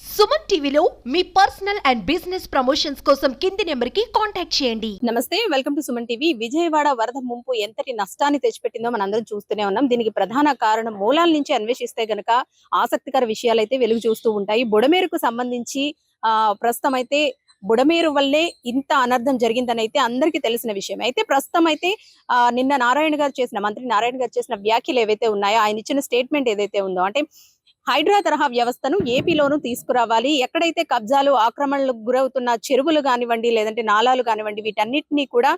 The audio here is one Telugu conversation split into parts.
సుమన్ టీవీలో మీ పర్సనల్ అండ్ బిజినెస్ ప్రమోషన్స్ కోసం కింది నెంబర్కి కాంటాక్ట్ చేయండి. నమస్తే welcome to Suman TV. Vijayawada వరద ముంపు ఎంతటి నష్టాన్ని తెచ్చిపెట్టిందో మనందరం చూస్తూనే ఉన్నాం. దీనికి ప్రధాన కారణం మూలాల నుంచి అన్వేషిస్తే గనక ఆసక్తికర విషయాలు అయితే వెలుగు చూస్తూ ఉంటాయి. బుడమేరుకు సంబంధించి ఆ ప్రస్తుతం అయితే బుడమేరు వల్లే ఇంత అనర్థం జరిగిందని అయితే అందరికీ తెలిసిన విషయం. అయితే ప్రస్తుతం అయితే నిన్న నారాయణ గారు చేసిన మంత్రి నారాయణ గారు చేసిన వ్యాఖ్యలు ఏవైతే ఉన్నాయో ఆయన ఇచ్చిన స్టేట్మెంట్ ఏదైతే ఉందో అంటే హైడ్రా తరహా వ్యవస్థను ఏపీలోనూ తీసుకురావాలి. ఎక్కడైతే కబ్జాలు ఆక్రమణలకు గురవుతున్న చెరువులు కానివ్వండి లేదంటే నాలాలు కానివ్వండి వీటన్నిటినీ కూడా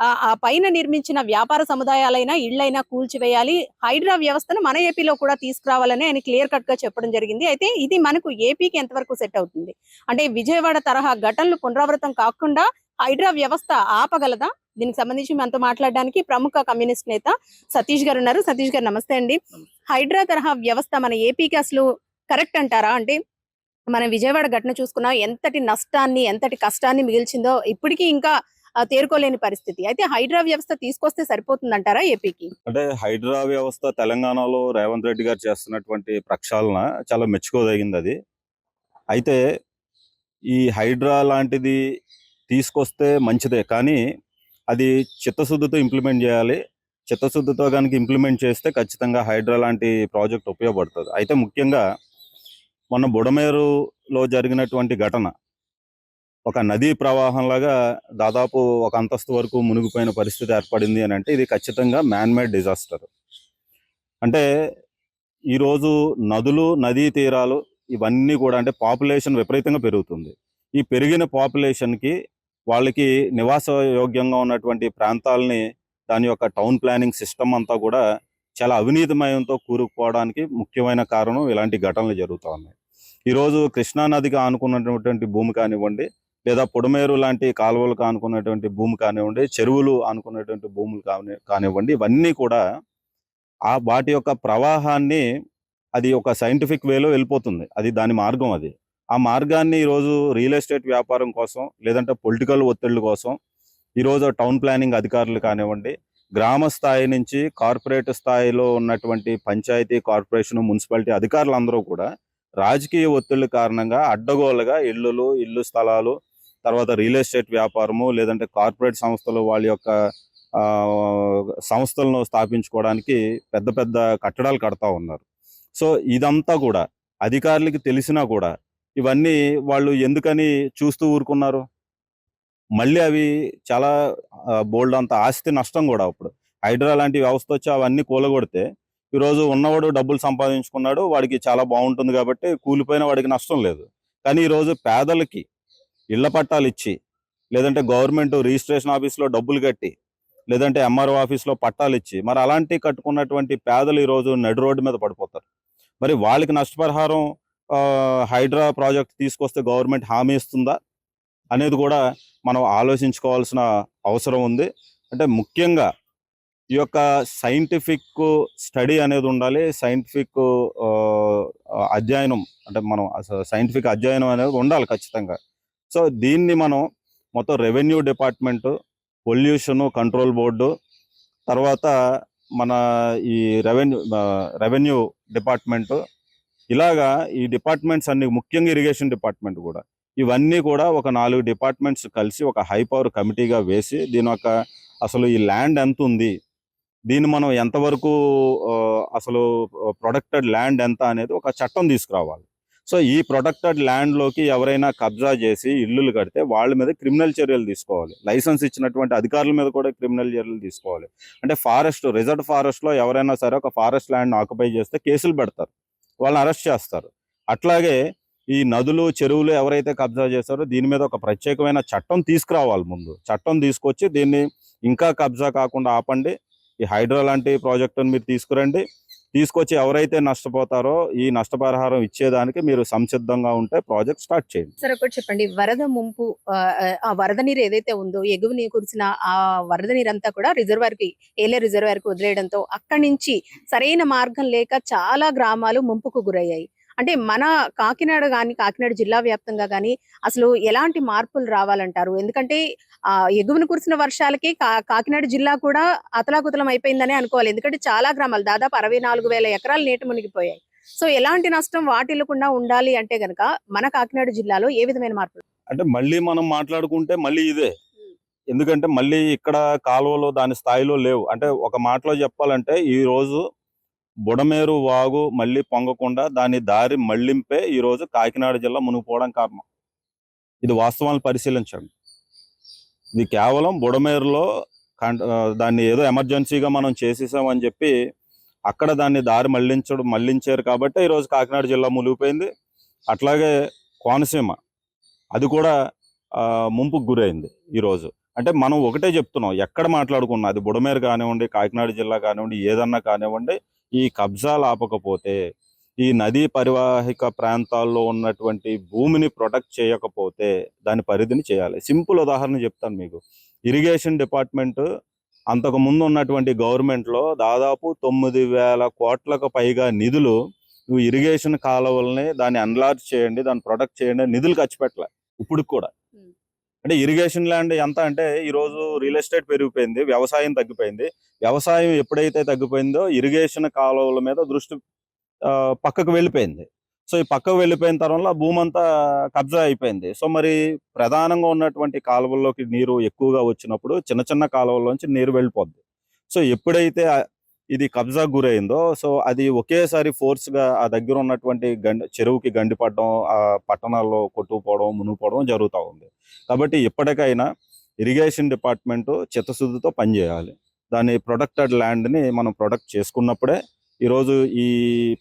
ఆ ఆ పైన నిర్మించిన వ్యాపార సముదాయాలైనా ఇళ్ళైనా కూల్చివేయాలి. హైడ్రా వ్యవస్థను మన ఏపీలో కూడా తీసుకురావాలని ఆయన క్లియర్ కట్గా చెప్పడం జరిగింది. అయితే ఇది మనకు ఏపీకి ఎంతవరకు సెట్ అవుతుంది? అంటే విజయవాడ తరహా ఘటనలు పునరావృతం కాకుండా హైడ్రా వ్యవస్థ ఆపగలదా? దీనికి సంబంధించి మనతో మాట్లాడడానికి ప్రముఖ కమ్యూనిస్ట్ నేత సతీష్ గారు ఉన్నారు. సతీష్ గారు నమస్తే అండి. హైడ్రా తరహా వ్యవస్థ మన ఏపీకి అసలు కరెక్ట్ అంటారా? అంటే మన విజయవాడ ఘటన చూసుకున్నా ఎంతటి నష్టాన్ని ఎంతటి కష్టాన్ని మిగిల్చిందో ఇప్పటికీ ఇంకా తేరుకోలేని పరిస్థితి. అయితే హైడ్రా వ్యవస్థ తీసుకొస్తే సరిపోతుందంటారా ఏపీకి? అంటే హైడ్రా వ్యవస్థ తెలంగాణలో రేవంత్ రెడ్డి గారు చేస్తున్నటువంటి ప్రక్షాళన చాలా మెచ్చుకోదగింది అది అయితే ఈ హైడ్రా లాంటిది తీసుకొస్తే మంచిదే. కానీ అది చిత్తశుద్ధితో ఇంప్లిమెంట్ చేయాలి. చిత్తశుద్ధితో కనుక ఇంప్లిమెంట్ చేస్తే ఖచ్చితంగా హైడ్రా లాంటి ప్రాజెక్ట్ ఉపయోగపడుతుంది. అయితే ముఖ్యంగా మొన్న బుడమేరులో జరిగినటువంటి ఘటన ఒక నదీ ప్రవాహంలాగా దాదాపు ఒక అంతస్తు వరకు మునిగిపోయిన పరిస్థితి ఏర్పడింది అని అంటే ఇది ఖచ్చితంగా మ్యాన్మేడ్ డిజాస్టర్ అంటే ఈరోజు నదులు నదీ తీరాలు ఇవన్నీ కూడా అంటే పాపులేషన్ విపరీతంగా పెరుగుతుంది. ఈ పెరిగిన పాపులేషన్కి వాళ్ళకి నివాస యోగ్యంగా ఉన్నటువంటి ప్రాంతాలని దాని యొక్క టౌన్ ప్లానింగ్ సిస్టమ్ అంతా కూడా చాలా అవినీతిమయంతో కూరుకుపోవడానికి ముఖ్యమైన కారణం ఇలాంటి ఘటనలు జరుగుతూ ఉన్నాయి. ఈరోజు కృష్ణా నదికి ఆనుకున్నటువంటి భూమి కానివ్వండి లేదా పొడమేరు లాంటి కాలువలు ఆనుకున్నటువంటి భూమి కానివ్వండి చెరువులు ఆనుకున్నటువంటి భూములు కాని కానివ్వండి ఇవన్నీ కూడా ఆ వాటి యొక్క ప్రవాహాన్ని అది ఒక సైంటిఫిక్ వేలో వెళ్ళిపోతుంది. అది దాని మార్గం అది. ఆ మార్గాన్ని ఈరోజు రియల్ ఎస్టేట్ వ్యాపారం కోసం లేదంటే పొలిటికల్ ఒత్తిళ్ళ కోసం ఈరోజు టౌన్ ప్లానింగ్ అధికారులు కానివ్వండి గ్రామ స్థాయి నుంచి కార్పొరేట్ స్థాయిలో ఉన్నటువంటి పంచాయతీ కార్పొరేషన్ మున్సిపాలిటీ అధికారులందరూ కూడా రాజకీయ ఒత్తిళ్ళ కారణంగా అడ్డగోలుగా ఇళ్ళు ఇల్లు స్థలాలు తర్వాత రియల్ ఎస్టేట్ వ్యాపారము లేదంటే కార్పొరేట్ సంస్థలు వాళ్ళ యొక్క ఆ, సంస్థలను స్థాపించుకోవడానికి పెద్ద పెద్ద కట్టడాలు కడతా ఉన్నారు. సో ఇదంతా కూడా అధికారులకి తెలిసినా కూడా ఇవన్నీ వాళ్ళు ఎందుకని చూస్తూ ఊరుకున్నారు? మళ్ళీ అవి చాలా బోల్డ్ అంత ఆస్తి నష్టం కూడా అప్పుడు. హైడ్రా లాంటి వ్యవస్థ వచ్చి అవన్నీ కూలగొడితే ఈరోజు ఉన్నవాడు డబ్బులు సంపాదించుకున్నాడు వాడికి చాలా బాగుంటుంది కాబట్టి కూలిపోయిన వాడికి నష్టం లేదు. కానీ ఈరోజు పేదలకి ఇళ్ళ పట్టాలు ఇచ్చి లేదంటే గవర్నమెంట్ రిజిస్ట్రేషన్ ఆఫీస్లో డబ్బులు కట్టి లేదంటే ఎంఆర్ఓ ఆఫీస్లో పట్టాలు ఇచ్చి మరి అలాంటి కట్టుకున్నటువంటి పేదలు ఈరోజు నడి రోడ్డు మీద పడిపోతారు. మరి వాళ్ళకి నష్టపరిహారం హైడ్రా ప్రాజెక్ట్ తీసుకొస్తే గవర్నమెంట్ హామీ ఇస్తుందా? అనేది కూడా మనం ఆలోచించుకోవాల్సిన అవసరం ఉంది. అంటే ముఖ్యంగా ఈ యొక్క సైంటిఫిక్ స్టడీ అనేది ఉండాలి. సైంటిఫిక్ అధ్యయనం అంటే మనం సైంటిఫిక్ అధ్యయనం అనేది ఉండాలి ఖచ్చితంగా. సో దీన్ని మనం మొత్తం revenue department pollution control board తర్వాత మన ఈ రెవెన్యూ రెవెన్యూ డిపార్ట్మెంట్ ఇలాగా ఈ డిపార్ట్మెంట్స్ అన్ని ముఖ్యంగా ఇరిగేషన్ డిపార్ట్మెంట్ కూడా ఇవన్నీ కూడా ఒక నాలుగు డిపార్ట్మెంట్స్ కలిసి ఒక హై పవర్ కమిటీగా వేసి దీని యొక్క అసలు ఈ ల్యాండ్ ఎంత ఉంది? దీన్ని మనం ఎంతవరకు అసలు ప్రొడక్టెడ్ ల్యాండ్ ఎంత అనేది ఒక చట్టం తీసుకురావాలి. సో ఈ ప్రొటెక్టెడ్ ల్యాండ్లోకి ఎవరైనా కబ్జా చేసి ఇల్లులు కడితే వాళ్ళ మీద క్రిమినల్ చర్యలు తీసుకోవాలి. లైసెన్స్ ఇచ్చినటువంటి అధికారుల మీద కూడా క్రిమినల్ చర్యలు తీసుకోవాలి. అంటే ఫారెస్ట్ రిజర్వ్ ఫారెస్ట్లో ఎవరైనా సరే ఒక ఫారెస్ట్ ల్యాండ్ ఆక్యుపై చేస్తే కేసులు పెడతారు. వాళ్ళని అరెస్ట్ చేస్తారు. అట్లాగే ఈ నదులు చెరువులు ఎవరైతే కబ్జా చేస్తారో దీని మీద ఒక ప్రత్యేకమైన చట్టం తీసుకురావాలి ముందు. చట్టం తీసుకొచ్చి దీన్ని ఇంకా కబ్జా కాకుండా ఆపండి. ఈ హైడ్రో లాంటి ప్రాజెక్టును మీరు తీసుకురండి. తీసుకొచ్చి ఎవరైతే నష్టపోతారో ఈ నష్టపరిహారం ఇచ్చేదానికి మీరు సంసిద్ధంగా ఉంటే ప్రాజెక్ట్ స్టార్ట్ చేయండి. సార్ ఒకటి చెప్పండి. వరద ముంపు ఆ, ఆ వరద నీరు ఏదైతే ఉందో ఎగువ నీరు కురిసిన ఆ వరద నీరు అంతా కూడా రిజర్వాయర్కి ఏలే రిజర్వాయర్కి వదిలేయడంతో అక్కడి నుంచి సరైన మార్గం లేక చాలా గ్రామాలు ముంపుకు గురయ్యాయి. అంటే మన కాకినాడ గాని కాకినాడ జిల్లా వ్యాప్తంగా గాని అసలు ఎలాంటి మార్పులు రావాలంటారు? ఎందుకంటే ఆ ఎగువన కురిసిన వర్షాలకి కా- కాకినాడ జిల్లా కూడా అతలాకుతలం అయిపోయిందనే అనుకోవాలి. ఎందుకంటే చాలా గ్రామాలు దాదాపు అరవై నాలుగు వేల ఎకరాలు నీట మునిగిపోయాయి. సో ఎలాంటి నష్టం వాటిల్లకుండా ఉండాలి అంటే గనక మన కాకినాడ జిల్లాలో ఏ విధమైన మార్పులు? అంటే మళ్ళీ మనం మాట్లాడుకుంటే మళ్ళీ ఇదే. ఎందుకంటే మళ్ళీ ఇక్కడ కాలువలో దాని స్థాయిలో లేవు. అంటే ఒక మాటలో చెప్పాలంటే ఈ రోజు బుడమేరు వాగు మళ్ళీ పొంగకుండా దాని దారి మళ్ళింపే ఈ రోజు కాకినాడ జిల్లా మునిగిపోవడం కారణం. ఇది వాస్తవాలను పరిశీలించండి. ఇది కేవలం బుడమేరులో దాన్ని ఏదో ఎమర్జెన్సీగా మనం చేసేసామని చెప్పి అక్కడ దాన్ని దారి మళ్ళించడం మళ్ళించారు కాబట్టి ఈ రోజు కాకినాడ జిల్లా మునిగిపోయింది. అట్లాగే కోనసీమ అది కూడా ముంపుకు గురైంది ఈరోజు అంటే మనం ఒకటే చెప్తున్నాం ఎక్కడ మాట్లాడుకున్నా అది బుడమేరు కానివ్వండి కాకినాడ జిల్లా కానివ్వండి ఏదన్నా కానివ్వండి ఈ కబ్జాలు ఆపకపోతే ఈ నదీ పరివాహిక ప్రాంతాల్లో ఉన్నటువంటి భూమిని ప్రొటెక్ట్ చేయకపోతే దాని పరిధిని చేయాలి. సింపుల్ ఉదాహరణ చెప్తాను మీకు. ఇరిగేషన్ డిపార్ట్మెంట్ అంతకు ముందు ఉన్నటువంటి గవర్నమెంట్లో దాదాపు తొమ్మిది వేల కోట్లకు పైగా నిధులు నువ్వు ఇరిగేషన్ కాలువల్ని దాన్ని అన్లార్జ్ చేయండి దాన్ని ప్రొటెక్ట్ చేయండి నిధులు ఖర్చు పెట్టలే. ఇప్పుడు కూడా. అంటే ఇరిగేషన్ ల్యాండ్ ఎంత అంటే ఈరోజు రియల్ ఎస్టేట్ పెరిగిపోయింది వ్యవసాయం తగ్గిపోయింది. వ్యవసాయం ఎప్పుడైతే తగ్గిపోయిందో ఇరిగేషన్ కాలువల మీద దృష్టి పక్కకు వెళ్ళిపోయింది. సో ఈ పక్కకు వెళ్ళిపోయిన తర్వాత భూమి అంతా కబ్జా అయిపోయింది. సో మరి ప్రధానంగా ఉన్నటువంటి కాలువల్లోకి నీరు ఎక్కువగా వచ్చినప్పుడు చిన్న చిన్న కాలువల్లోంచి నీరు వెళ్ళిపోద్ది. సో ఎప్పుడైతే ఇది కబ్జా గురైందో సో అది ఒకేసారి ఫోర్స్గా ఆ దగ్గర ఉన్నటువంటి గండి చెరువుకి గండి పడడం ఆ పట్టణాల్లో కొట్టుకుపోవడం మునిగిపోవడం జరుగుతూ ఉంది. కాబట్టి ఇప్పటికైనా ఇరిగేషన్ డిపార్ట్మెంట్ చిత్తశుద్ధితో పనిచేయాలి దాని ప్రొటెక్టెడ్ ల్యాండ్ని మనం ప్రొటెక్ట్ చేసుకున్నప్పుడే ఈరోజు ఈ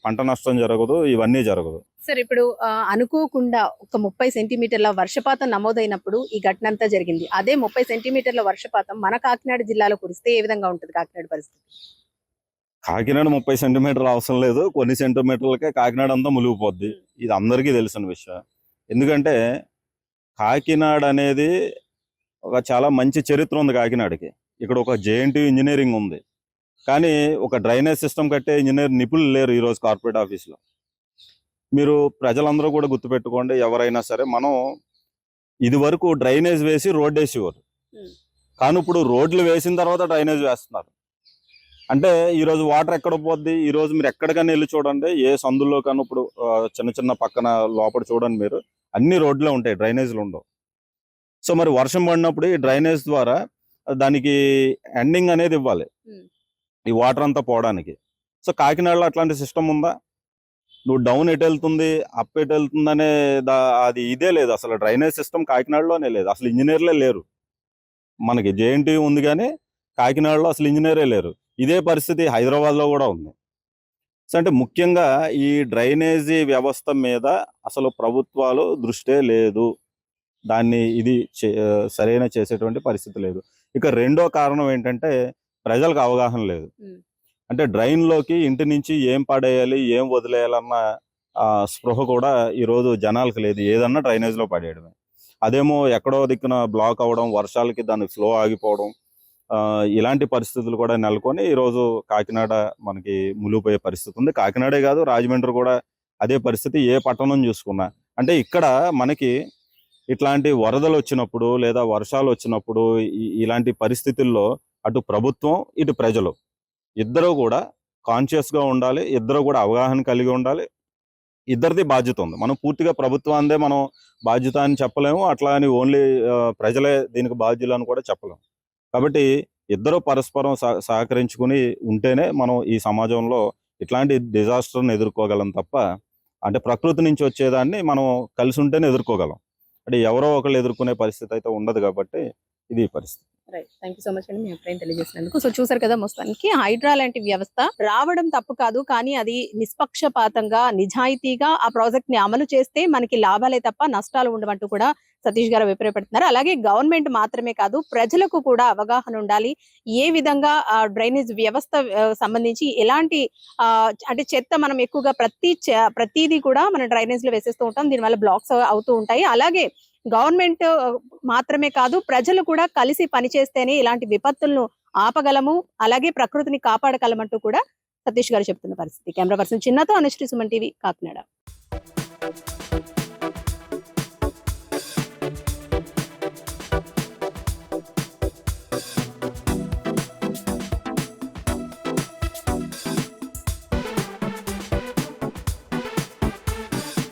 పంట నష్టం జరగదు ఇవన్నీ జరగదు. సార్ ఇప్పుడు అనుకోకుండా ఒక ముప్పై సెంటీమీటర్ల వర్షపాతం నమోదైనప్పుడు ఈ ఘటన అంతా జరిగింది. అదే ముప్పై సెంటీమీటర్ల వర్షపాతం మన కాకినాడ జిల్లాలో కురిస్తే ఏ విధంగా ఉంటుంది కాకినాడ పరిస్థితి? కాకినాడ ముప్పై సెంటీమీటర్లు అవసరం లేదు. కొన్ని సెంటీమీటర్లకే కాకినాడ అంతా మునిగిపోద్ది. ఇది అందరికీ తెలిసిన విషయం. ఎందుకంటే కాకినాడ అనేది ఒక చాలా మంచి చరిత్ర ఉంది కాకినాడకి. ఇక్కడ ఒక జేఎన్టీ ఇంజనీరింగ్ ఉంది. కానీ ఒక డ్రైనేజ్ సిస్టమ్ కట్టే ఇంజనీర్ నిపుణులు లేరు ఈరోజు కార్పొరేట్ ఆఫీస్లో. మీరు ప్రజలందరూ కూడా గుర్తుపెట్టుకోండి ఎవరైనా సరే మనం ఇది వరకు డ్రైనేజ్ వేసి రోడ్ వేసేవారు. కానీ ఇప్పుడు రోడ్లు వేసిన తర్వాత డ్రైనేజ్ వేస్తున్నారు. అంటే ఈ రోజు వాటర్ ఎక్కడ పోద్ది? ఈ రోజు మీరు ఎక్కడికైనా వెళ్ళి చూడండి. ఏ సందుల్లో కానీ ఇప్పుడు చిన్న చిన్న పక్కన లోపల చూడండి మీరు. అన్ని రోడ్లే ఉంటాయి డ్రైనేజ్లు ఉండవు. సో మరి వర్షం పడినప్పుడు ఈ డ్రైనేజ్ ద్వారా దానికి ఎండింగ్ అనేది ఇవ్వాలి. ఈ వాటర్ అంతా పోవడానికి. సో కాకినాడలో అట్లాంటి సిస్టమ్ ఉందా? నువ్వు డౌన్ ఎటు వెళ్తుంది అప్ ఎటు వెళ్తుంది అనే దా అది ఇదే లేదు. అసలు డ్రైనేజ్ సిస్టమ్ కాకినాడలోనే లేదు. అసలు ఇంజనీర్లే లేరు. మనకి జేఎన్టీ ఉంది కానీ కాకినాడలో అసలు ఇంజనీరే లేరు. ఇదే పరిస్థితి హైదరాబాద్లో కూడా ఉంది. సో అంటే ముఖ్యంగా ఈ డ్రైనేజీ వ్యవస్థ మీద అసలు ప్రభుత్వాలు దృష్టే లేదు. దాన్ని ఇది సరైన చేసేటువంటి పరిస్థితి లేదు. ఇక రెండో కారణం ఏంటంటే ప్రజలకు అవగాహన లేదు. అంటే డ్రైన్లోకి ఇంటి నుంచి ఏం పడేయాలి ఏం వదిలేయాలన్న స్పృహ కూడా ఈరోజు జనాలకు లేదు. ఏదన్నా డ్రైనేజ్లో పడేయడమే. అదేమో ఎక్కడో దిక్కున బ్లాక్ అవ్వడం వర్షాలకి దాని ఫ్లో ఆగిపోవడం ఇలాంటి పరిస్థితులు కూడా నెలకొని ఈరోజు కాకినాడ మనకి ములిపోయే పరిస్థితి ఉంది. కాకినాడే కాదు రాజమండ్రి కూడా అదే పరిస్థితి ఏ పట్టణం చూసుకున్నా. అంటే ఇక్కడ మనకి ఇట్లాంటి వరదలు వచ్చినప్పుడు లేదా వర్షాలు వచ్చినప్పుడు ఇలాంటి పరిస్థితుల్లో అటు ప్రభుత్వం ఇటు ప్రజలు ఇద్దరు కూడా కాన్షియస్గా ఉండాలి ఇద్దరు కూడా అవగాహన కలిగి ఉండాలి. ఇద్దరిది బాధ్యత ఉంది. మనం పూర్తిగా ప్రభుత్వాందే మనం బాధ్యత అని చెప్పలేము. అట్లా అని ఓన్లీ ప్రజలే దీనికి బాధ్యులు అని కూడా చెప్పలేము. కాబట్టి ఇద్దరు పరస్పరం సహ- సహకరించుకుని ఉంటేనే మనం ఈ సమాజంలో ఇట్లాంటి డిజాస్టర్ని ఎదుర్కోగలం తప్ప అంటే ప్రకృతి నుంచి వచ్చేదాన్ని మనం కలిసి ఉంటేనే ఎదుర్కోగలం. అంటే ఎవరో ఒకళ్ళు ఎదుర్కొనే పరిస్థితి అయితే ఉండదు కాబట్టి ఇది పరిస్థితి. Right thank you so much అండి మీ అభిప్రాయం తెలియజేసినందుకు. సో చూసారు కదా మొత్తానికి హైడ్రా లాంటి వ్యవస్థ రావడం తప్పు కాదు కానీ అది నిష్పక్షపాతంగా నిజాయితీగా ఆ ప్రాజెక్ట్ని అమలు చేస్తే మనకి లాభాలే తప్ప నష్టాలు ఉండవంటూ కూడా సతీష్ గారు అభిప్రాయపడుతున్నారు. అలాగే గవర్నమెంట్ మాత్రమే కాదు ప్రజలకు కూడా అవగాహన ఉండాలి. ఏ విధంగా ఆ డ్రైనేజ్ వ్యవస్థ సంబంధించి ఎలాంటి అంటే చెత్త మనం ఎక్కువగా ప్రతి ప్రతిదీ కూడా మన డ్రైనేజ్లో వేసేస్తూ ఉంటాం. దీనివల్ల బ్లాక్స్ అవుతూ ఉంటాయి. అలాగే గవర్నమెంట్ మాత్రమే కాదు ప్రజలు కూడా కలిసి చేస్తేనే ఇలాంటి విపత్తులను ఆపగలము అలాగే ప్రకృతిని కాపాడగలమంటూ కూడా సతీష్ గారు చెప్తున్న పరిస్థితి. కెమెరా పర్సన్ చిన్నతో అనుశ్రీ సుమన్ టీవీ కాకినాడ.